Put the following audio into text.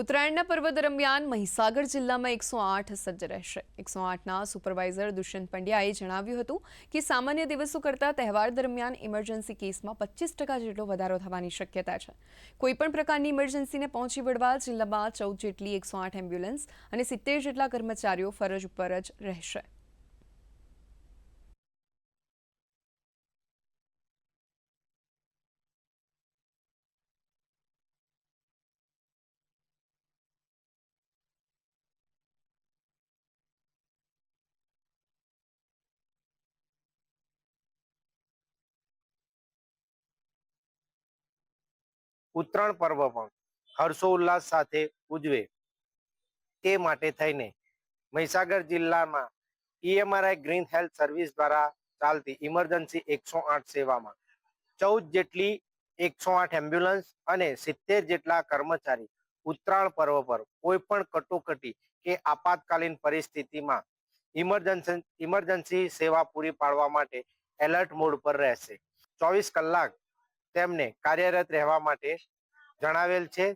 ઉત્તરાયણના પર્વ દરમિયાન મહીસાગર જિલ્લામાં એકસો આઠ સજ્જ રહેશે. એકસો આઠના સુપરવાઇઝર દુષ્યંત પંડ્યાએ જણાવ્યું હતું કે સામાન્ય દિવસો કરતાં તહેવાર દરમિયાન ઇમરજન્સી કેસમાં પચીસ ટકા જેટલો વધારો થવાની શક્યતા છે. કોઈપણ પ્રકારની ઇમરજન્સીને પહોંચી વળવા જિલ્લામાં ચૌદ જેટલી એકસો આઠ એમ્બ્યુલન્સ અને સિત્તેર જેટલા કર્મચારીઓ ફરજ ઉપર જ રહેશે. ઉત્તરાયણ પર્વ પણ હર્ષોલ્લાસ સાથે ઉજવે. તે માટે થઈને મહીસાગર જિલ્લામાં ઈએમઆરઆઈ ગ્રીન હેલ્થ સર્વિસ દ્વારા ચાલતી ઇમરજન્સી એકસો આઠ સેવામાં ચૌદ જેટલી એકસો આઠ એમ્બ્યુલન્સ અને સિત્તેર જેટલા કર્મચારી ઉત્તરાયણ પર્વ પર કોઈ પણ કટોકટી કે આપાતકાલીન પરિસ્થિતિમાં ઇમરજન્સી ઇમરજન્સી સેવા પૂરી પાડવા માટે એલર્ટ મોડ પર રહેશે. ચોવીસ કલાક તેમને કાર્યરત રહેવા માટે જણાવેલ છે.